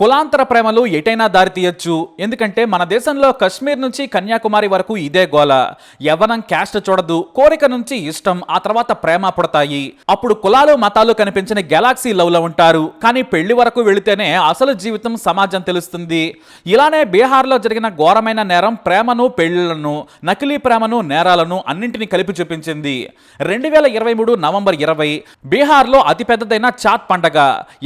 కులాంతర ప్రేమలు ఎటైనా దారితీయొచ్చు ఎందుకంటే మన దేశంలో కశ్మీర్ నుంచి కన్యాకుమారి వరకు ఇదే గోల యవ్వనం క్యాస్ట్ చూడదు కోరిక నుంచి ఇష్టం ఆ తర్వాత ప్రేమ పుడతాయి. అప్పుడు కులాలు మతాలు కనిపించిన గెలాక్సీ లవ్లో ఉంటారు. కానీ పెళ్ళి వరకు వెళితేనే అసలు జీవితం సమాజం తెలుస్తుంది. ఇలానే బీహార్లో జరిగిన ఘోరమైన నేరం ప్రేమను పెళ్ళిళ్ళను నకిలీ ప్రేమను నేరాలను అన్నింటినీ కలిపి చూపించింది. రెండు వేల ఇరవై మూడు నవంబర్ ఇరవై బీహార్లో అతిపెద్దదైన చాత్ పండగ.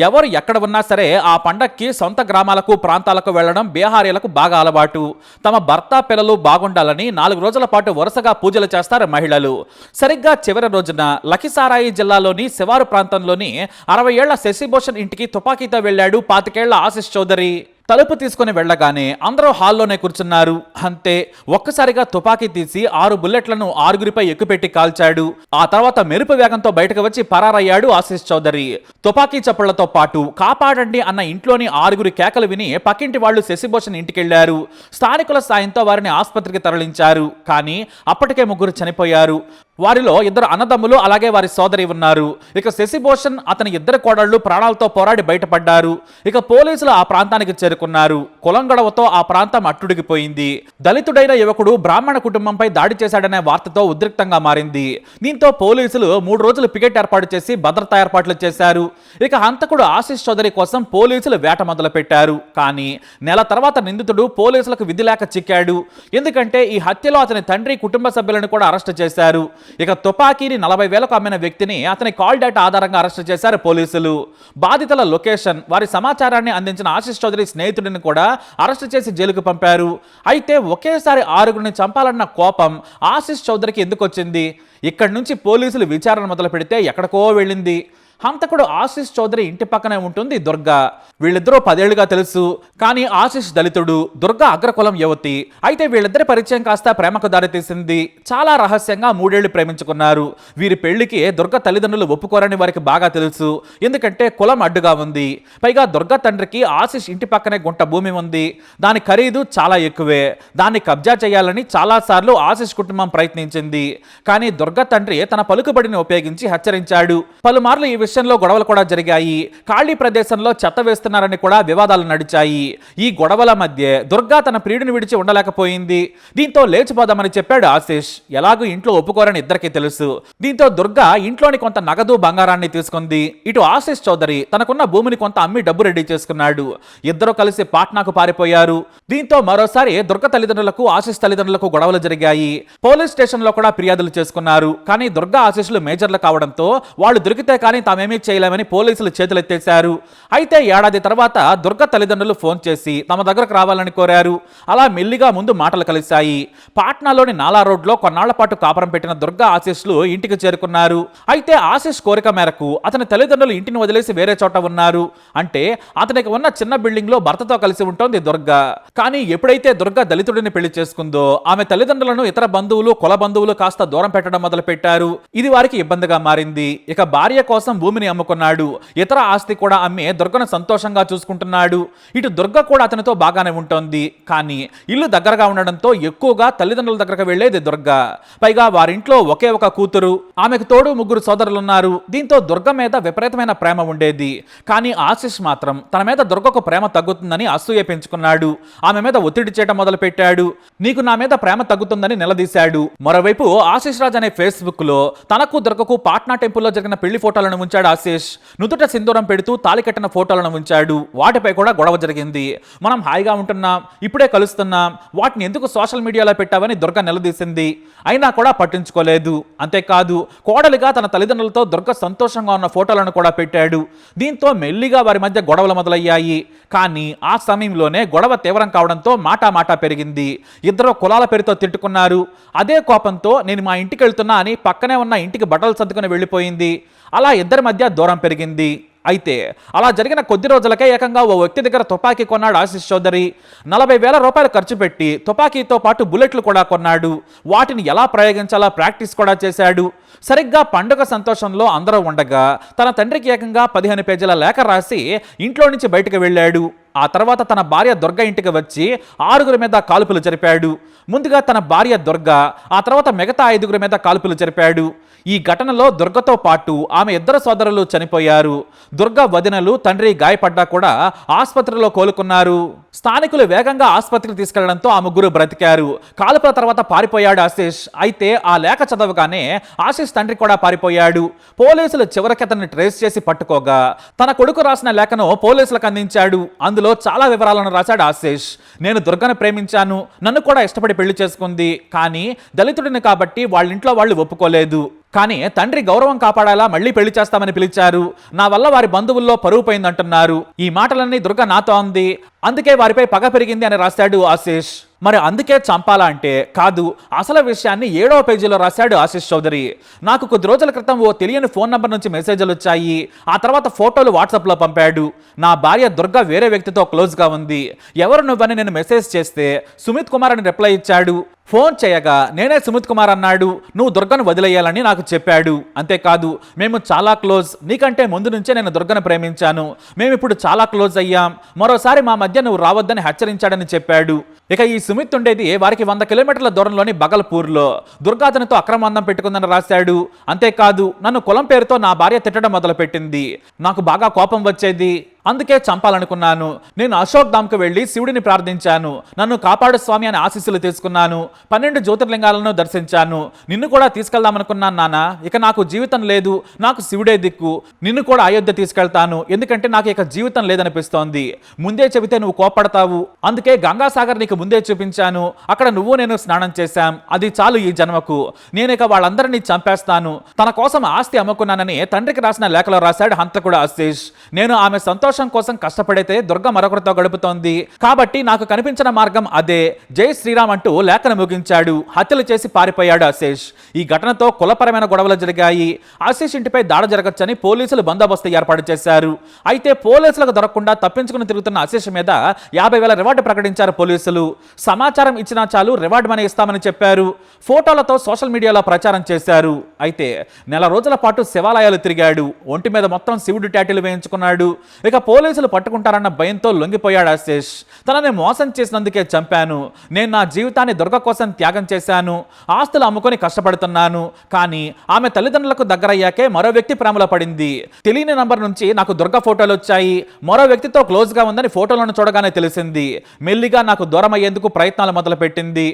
ఎవరు ఎక్కడ ఉన్నా సరే ఆ పండగకి సొంత గ్రామాలకు ప్రాంతాలకు వెళ్ళడం బీహారీలకు బాగా అలవాటు. తమ భర్త పిల్లలు బాగుండాలని నాలుగు రోజుల పాటు వరుసగా పూజలు చేస్తారు మహిళలు. సరిగ్గా చివరి రోజున లఖిసారాయి జిల్లాలోని శివారు ప్రాంతంలోని అరవై ఏళ్ళ శశిభూషణ్ ఇంటికి తుపాకీతో వెళ్ళాడు పాతికేళ్ళ ఆశిష్ చౌదరి. తలుపు తీసుకుని వెళ్ళగానే అందరూ హాల్లోనే కూర్చున్నారు. అంతే ఒక్కసారిగా తుపాకీ తీసి ఆరు బుల్లెట్లను ఆరుగురిపై ఎక్కుపెట్టి కాల్చాడు. ఆ తర్వాత మెరుపు వేగంతో బయటకు వచ్చి పరారయ్యాడు ఆశీష్ చౌదరి. తుపాకీ చప్పుళ్ళతో పాటు కాపాడండి అన్న ఇంట్లోని ఆరుగురి కేకలు విని పక్కింటి వాళ్ళు శశిభూషణ్ ఇంటికెళ్ళారు. స్థానికుల సాయంతో వారిని ఆసుపత్రికి తరలించారు. కానీ అప్పటికే ముగ్గురు చనిపోయారు. వారిలో ఇద్దరు అన్నదమ్ములు అలాగే వారి సోదరి ఉన్నారు. ఇక శశిభూషణ్ అతని ఇద్దరు కోడళ్ళు ప్రాణాలతో పోరాడి బయటపడ్డారు. ఇక పోలీసులు ఆ ప్రాంతానికి చేరుకున్నారు. కులం గొడవతో ఆ ప్రాంతం అట్టుడిగిపోయింది. దళితుడైన యువకుడు బ్రాహ్మణ కుటుంబంపై దాడి చేశాడనే వార్తతో ఉద్రిక్తంగా మారింది. దీంతో పోలీసులు మూడు రోజులు పికెట్ ఏర్పాటు చేసి భద్రతా ఏర్పాట్లు చేశారు. ఇక హంతకుడు ఆశీష్ చౌదరి కోసం పోలీసులు వేట మొదలు పెట్టారు కానీ నెల తర్వాత నిందితుడు పోలీసులకు విధి లేక చిక్కాడు. ఎందుకంటే ఈ హత్యలో అతని తండ్రి కుటుంబ సభ్యులను కూడా అరెస్ట్ చేశారు. ఇక తుపాకీని నలభై వేలకు అమ్మిన వ్యక్తిని అతని కాల్ డేటా ఆధారంగా అరెస్ట్ చేశారు పోలీసులు. బాధితుల లొకేషన్ వారి సమాచారాన్ని అందించిన ఆశిష్ చౌదరి స్నేహితుడిని కూడా అరెస్ట్ చేసి జైలుకు పంపారు. అయితే ఒకేసారి ఆరుగురిని చంపాలన్న కోపం ఆశిష్ చౌదరికి ఎందుకు వచ్చింది ఇక్కడి నుంచి పోలీసులు విచారణ మొదలు పెడితే ఎక్కడికో వెళ్ళింది. హంతకుడు ఆశిష్ చౌదరి ఇంటి పక్కనే ఉంటుంది దుర్గా. వీళ్ళిద్దరూ పదేళ్ళుగా తెలుసు కానీ ఆశిష్ దళితుడు దుర్గా అగ్రకులం యువతి. అయితే వీళ్ళిద్దరి పరిచయం కాస్త ప్రేమకు దారితీసింది చాలా రహస్యంగా మూడేళ్ళు ప్రేమించుకున్నారు. వీరి పెళ్ళికి దుర్గ తల్లిదండ్రులు ఒప్పుకోరని వారికి బాగా తెలుసు. ఎందుకంటే కులం అడ్డుగా ఉంది. పైగా దుర్గ తండ్రికి ఆశిష్ ఇంటి పక్కనే గుంట భూమి ఉంది. దాని ఖరీదు చాలా ఎక్కువే. దాన్ని కబ్జా చేయాలని చాలాసార్లు ఆశిష్ కుటుంబం ప్రయత్నించింది. కానీ దుర్గ తండ్రి తన పలుకుబడిని ఉపయోగించి హెచ్చరించాడు. పలుమార్లు ఈ విషయం విషయంలో గొడవలు కూడా జరిగాయి. ఖాళీ ప్రదేశంలో చెత్త వేస్తున్నారని కూడా వివాదాలు నడిచాయి. ఈ గొడవల మధ్య దుర్గా తన ప్రియుడిని విడిచి ఉండలేకపోయింది. దీంతో లేచిపోదామని చెప్పాడు ఆశీష్. ఎలాగూ ఇంట్లో ఒప్పుకోరని ఇద్దరికీ తెలుసు. దీంతో దుర్గా ఇంట్లోని కొంత నగదు బంగారాన్ని తీసుకుంది. ఇటు ఆశీష్ చౌదరి తనకున్న భూమిని కొంత అమ్మి డబ్బు రెడీ చేసుకున్నాడు. ఇద్దరు కలిసి పాట్నాకు పారిపోయారు. దీంతో మరోసారి దుర్గ తల్లిదండ్రులకు ఆశిష్ తల్లిదండ్రులకు గొడవలు జరిగాయి. పోలీస్ స్టేషన్లో కూడా ఫిర్యాదులు చేసుకున్నారు. కానీ దుర్గా ఆశిష్లు మేజర్లు కావడంతో వాళ్ళు దొరికితే కానీ తామేమీ చేయలేమని పోలీసులు చేతులెత్తేశారు. అయితే ఏడాది తర్వాత దుర్గ తల్లిదండ్రులు ఫోన్ చేసి తమ దగ్గరకు రావాలని కోరారు. అలా మెల్లిగా ముందు మాటలు కలిశాయి. పాట్నాలోని నాలా రోడ్లో కొన్నాళ్ళ పాటు కాపురం పెట్టిన దుర్గా ఆశీస్సులు ఇంటికి చేరుకున్నారు. అయితే ఆశీస్ కోరిక మేరకు అతని తల్లిదండ్రులు ఇంటిని వదిలేసి వేరే చోట ఉన్నారు. అంటే అతనికి ఉన్న చిన్న బిల్డింగ్లో భర్తతో కలిసి ఉంటోంది దుర్గ. కానీ ఎప్పుడైతే దుర్గ దళితుడిని పెళ్ళి చేసుకుందో ఆమె తల్లిదండ్రులను ఇతర బంధువులు కుల బంధువులు కాస్త దూరం పెట్టడం మొదలు పెట్టారు ఇది వారికి ఇబ్బందిగా మారింది. ఇక భార్య కోసం భూమిని అమ్ముకున్నాడు. ఇతర ఆస్తి కూడా అమ్మి దుర్గను సంతోషంగా చూసుకుంటున్నాడు. ఇటు దుర్గ కూడా అతనితో బాగానే ఉంటుంది. కానీ ఇల్లు దగ్గరగా ఉండడంతో ఎక్కువగా తల్లిదండ్రుల దగ్గరకు వెళ్ళేది దుర్గ. పైగా వారింట్లో ఒకే ఒక కూతురు. ఆమెకు తోడు ముగ్గురు సోదరులున్నారు. దీంతో దుర్గ మీద విపరీతమైన ప్రేమ ఉండేది. కానీ ఆశిష్ మాత్రం తన మీద దుర్గకు ప్రేమ తగ్గుతుందని అసూయ పెంచుకున్నాడు. ఆమె మీద ఒత్తిడి చేయటం మొదలు పెట్టాడు నీకు నా మీద ప్రేమ తగ్గుతుందని నిలదీశాడు. మరోవైపు ఆశిష్ రాజ్ అనే ఫేస్బుక్లో తనకు దుర్గకు పాట్నా టెంపుల్లో జరిగిన పెళ్ళి ఫోటోలను ఉంచాడు ఆశీష్. నుదుట సింధూరం పెడుతూ తాలి కట్టిన ఫోటోలను ఉంచాడు. వాటిపై కూడా గొడవ జరిగింది. మనం హాయిగా ఉంటున్నాం. ఇప్పుడే కలుస్తున్నాం. వాటిని ఎందుకు సోషల్ మీడియాలో పెట్టావని దుర్గ నిలదీసింది. అయినా కూడా పట్టించుకోలేదు. అంతేకాదు కోడలిగా తన తల్లిదండ్రులతో దుర్గ సంతోషంగా ఉన్న ఫోటోలను కూడా పెట్టాడు. దీంతో మెల్లిగా వారి మధ్య గొడవలు మొదలయ్యాయి. కానీ ఆ సమయంలోనే గొడవ తీవ్రం కావడంతో మాటా మాటా పెరిగింది. ఇద్దరు కులాల పేరుతో తిట్టుకున్నారు. అదే కోపంతో నేను మా ఇంటికి వెళ్తున్నా అని పక్కనే ఉన్న ఇంటికి బట్టలు సర్దుకుని వెళ్ళిపోయింది. అలా ఇద్దరి మధ్య దూరం పెరిగింది. అయితే అలా జరిగిన కొద్ది రోజులకే ఏకంగా ఓ వ్యక్తి దగ్గర తుపాకీ కొన్నాడు ఆశిష్ చౌదరి. నలభై వేల రూపాయలు ఖర్చు పెట్టి తుపాకీతో పాటు బుల్లెట్లు కూడా కొన్నాడు. వాటిని ఎలా ప్రయోగించాలో ప్రాక్టీస్ కూడా చేశాడు. సరిగ్గా పండుగ సంతోషంలో అందరూ ఉండగా తన తండ్రికి ఏకంగా పదిహేను పేజీల లేఖ రాసి ఇంట్లో నుంచి బయటకు వెళ్ళాడు. ఆ తర్వాత తన భార్య దుర్గ ఇంటికి వచ్చి ఆరుగురి మీద కాల్పులు జరిపాడు. ముందుగా తన భార్య దుర్గ ఆ తర్వాత మిగతా ఐదుగురి మీద కాల్పులు జరిపాడు. ఈ ఘటనలో దుర్గతో పాటు ఆమె ఇద్దరు సోదరులు చనిపోయారు. దుర్గ వదినలు తండ్రి గాయపడ్డా కూడా ఆసుపత్రిలో కోలుకున్నారు. స్థానికులు వేగంగా ఆసుపత్రికి తీసుకెళ్ళడంతో ఆ ముగ్గురు బ్రతికారు. కాల్పుల తర్వాత పారిపోయాడు ఆశీష్. అయితే ఆ లేఖ చదవగానే ఆశీష్ తండ్రి కూడా పారిపోయాడు. పోలీసులు చివరికి అతన్ని ట్రేస్ చేసి పట్టుకోగా తన కొడుకు రాసిన లేఖను పోలీసులకు అందించాడు. అందులో చాలా వివరాలను రాశాడు ఆశీష్. నేను దుర్గను ప్రేమించాను నన్ను కూడా ఇష్టపడి పెళ్ళి చేసుకుంది కానీ దళితుడిని కాబట్టి వాళ్ళ ఇంట్లో వాళ్ళు ఒప్పుకోలేదు. కానీ తండ్రి గౌరవం కాపాడాలా? మళ్ళీ పెళ్ళి చేస్తామని పిలిచారు. నా వల్ల వారి బంధువుల్లో పరువు పోయిందంటున్నారు. ఈ మాటలన్నీ దుర్గ నాతో అంది. అందుకే వారిపై పగ పెరిగింది అని రాశాడు ఆశీష్. మరి అందుకే చంపాలా అంటే? కాదు అసలు విషయాన్ని ఏడవ పేజీలో రాశాడు ఆశీష్ చౌదరి. నాకు కొద్ది రోజుల క్రితం ఓ తెలియని ఫోన్ నంబర్ నుంచి మెసేజ్లు వచ్చాయి. ఆ తర్వాత ఫోటోలు వాట్సాప్లో పంపాడు. నా భార్య దుర్గ వేరే వ్యక్తితో క్లోజ్గా ఉంది. ఎవరు నువ్వని నేను మెసేజ్ చేస్తే? సుమిత్ కుమార్ అని రిప్లై ఇచ్చాడు. ఫోన్ చేయగా నేనే సుమిత్ కుమార్ అన్నాడు నువ్వు దుర్గను వదిలేయాలని నాకు చెప్పాడు. అంతేకాదు మేము చాలా క్లోజ్ నీకంటే ముందు నుంచే నేను దుర్గను ప్రేమించాను. మేము ఇప్పుడు చాలా క్లోజ్ అయ్యాం. మరోసారి మా మధ్య నువ్వు రావద్దని హెచ్చరించాడని చెప్పాడు. ఇక ఈ సుమిత్ ఉండేది వారికి వంద కిలోమీటర్ల దూరంలోని బగల్పూర్లో. దుర్గాతనితో అక్రమందం పెట్టుకుందని రాశాడు. అంతేకాదు నన్ను కులం పేరుతో నా భార్య తిట్టడం మొదలుపెట్టింది. నాకు బాగా కోపం వచ్చేది. అందుకే చంపాలనుకున్నాను. నేను అశోక్ ధామ్కి వెళ్ళి శివుడిని ప్రార్థించాను. నన్ను కాపాడు స్వామి అని ఆశీస్సులు తీసుకున్నాను. పన్నెండు జ్యోతిర్లింగాలను దర్శించాను. నిన్ను కూడా తీసుకెళ్దామనుకున్నాను నాన్న ఇక నాకు జీవితం లేదు. నాకు శివుడే దిక్కు. నిన్ను కూడా అయోధ్య తీసుకెళ్తాను. ఎందుకంటే నాకు ఇక జీవితం లేదనిపిస్తోంది. ముందే చెబితే నువ్వు కోపడతావు అందుకే గంగాసాగర్ నీకు ముందే చూపించాను. అక్కడ నువ్వు నేను స్నానం చేశాం. అది చాలు ఈ జన్మకు. నేను ఇక వాళ్ళందరినీ చంపేస్తాను. తన కోసం ఆస్తి అమ్ముకున్నానని తండ్రికి రాసిన లేఖలో రాశాడు హంతకుడు ఆశీష్. నేను ఆమె సంతోష కోసం కష్టపడితే దుర్గ మరొకరితో గడుపుతోంది. కాబట్టి నాకు కనిపించిన మార్గం అదే. జై శ్రీరామ్ అంటూ లేఖను ముగించాడు. హత్యలు చేసి పారిపోయాడు ఆశీష్. ఈ ఘటనతో కులపరమైన గొడవలు జరిగాయి. ఆశీష్ ఇంటిపై దాడి జరగచ్చని పోలీసులు బందోబస్తు ఏర్పాటు చేశారు. అయితే పోలీసులకు దొరకకుండా తప్పించుకుని తిరుగుతున్న ఆశీష్ మీద యాభై వేల రివార్డు ప్రకటించారు పోలీసులు. సమాచారం ఇచ్చినా చాలు రివార్డు మనీ ఇస్తామని చెప్పారు. ఫోటోలతో సోషల్ మీడియాలో ప్రచారం చేశారు. అయితే నెల రోజుల పాటు శివాలయాలు తిరిగాడు. ఒంటి మీద మొత్తం శివుడు టాటీలు వేయించుకున్నాడు. ఇక పోలీసులు పట్టుకుంటారన్న భయంతో లొంగిపోయాడు ఆశీష్. తనని మోసం చేసినందుకే చంపాను. నేను నా జీవితాన్ని దుర్గ కోసం త్యాగం చేశాను. ఆస్తులు అమ్ముకొని కష్టపడుతున్నాను. కానీ ఆమె తల్లిదండ్రులకు దగ్గరయ్యాకే మరో వ్యక్తి ప్రేమలో పడింది. తెలియని నంబర్ నుంచి నాకు దుర్గ ఫోటోలు వచ్చాయి. మరో వ్యక్తితో క్లోజ్గా ఉందని ఫోటోలను చూడగానే తెలిసింది. మెల్లిగా నాకు దూరం అయ్యేందుకు ప్రయత్నాలు మొదలుపెట్టింది.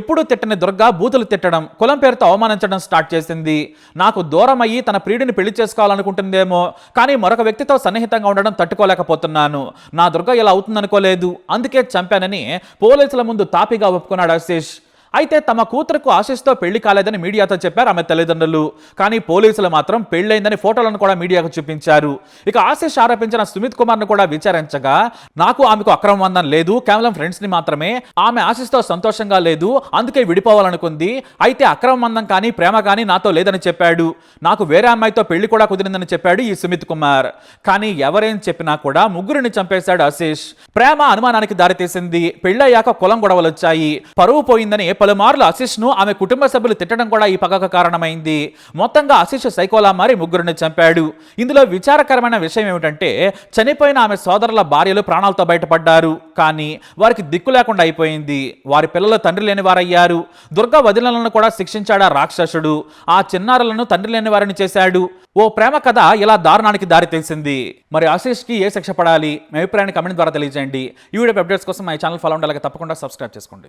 ఎప్పుడు తిట్టని దుర్గ బూతులు తిట్టడం కులం పేరుతో అవమానించడం స్టార్ట్ చేసింది. నాకు దూరం అయ్యి తన ప్రియుడిని పెళ్ళి చేసుకోవాలనుకుంటుందేమో కానీ మరొక వ్యక్తితో సన్నిహితంగా ఉండడం తట్టు తట్టుకోలేకపోతున్నాను నా దుర్గ ఇలా అవుతుందనుకోలేదు. అందుకే చంపానని పోలీసుల ముందు తాపిగా ఒప్పుకున్నాడు ఆశీష్ అయితే తమ కూతురుకు ఆశిస్తో పెళ్ళి కాలేదని మీడియాతో చెప్పారు ఆమె తల్లిదండ్రులు. కానీ పోలీసులు మాత్రం పెళ్ళైందని ఫోటోలను కూడా మీడియాకు చూపించారు. ఇక ఆశీష్ ఆరోపించిన సుమిత్ కుమార్ను కూడా విచారించగా నాకు ఆమెకు అక్రమ బంధం లేదు కేవలం ఫ్రెండ్స్ని మాత్రమే ఆమె ఆశిస్తో సంతోషంగా లేదు అందుకే విడిపోవాలనుకుంది అయితే అక్రమ బంధం కానీ ప్రేమ కానీ నాతో లేదని చెప్పాడు. నాకు వేరే అమ్మాయితో పెళ్ళి కూడా కుదిరిందని చెప్పాడు ఈ సుమిత్ కుమార్. కానీ ఎవరేం చెప్పినా కూడా ముగ్గురిని చంపేశాడు ఆశీష్. ప్రేమ అనుమానానికి దారితీసింది. పెళ్ళయ్యాక కులం గొడవలు వచ్చాయి పరువు పోయిందని పలుమార్లు అశీష్ను ఆమె కుటుంబ సభ్యులు తిట్టడం కూడా ఈ పగకు కారణమైంది. మొత్తంగా ఆశీష్ సైకోలా మారి ముగ్గురిని చంపాడు. ఇందులో విచారకరమైన విషయం ఏమిటంటే చనిపోయిన ఆమె సోదరుల భార్యలు ప్రాణాలతో బయటపడ్డారు. కానీ వారికి దిక్కు లేకుండా అయిపోయింది. వారి పిల్లలు తండ్రి లేని వారయ్యారు దుర్గా వదినలను కూడా శిక్షించాడా రాక్షసుడు. ఆ చిన్నారులను తండ్రి లేని వారిని చేశాడు. ఓ ప్రేమ కథ ఇలా దారుణానికి దారి తీసింది. మరి ఆశీష్కి ఏ శిక్ష పడాలి? మీ అభిప్రాయాన్ని కమెంట్ ద్వారా తెలియజేయండి. ఈ వీడియో అప్డేట్స్ కోసం మా ఛానల్ ఫాలో ఉండాలి తప్పకుండా సబ్స్క్రైబ్ చేసుకోండి.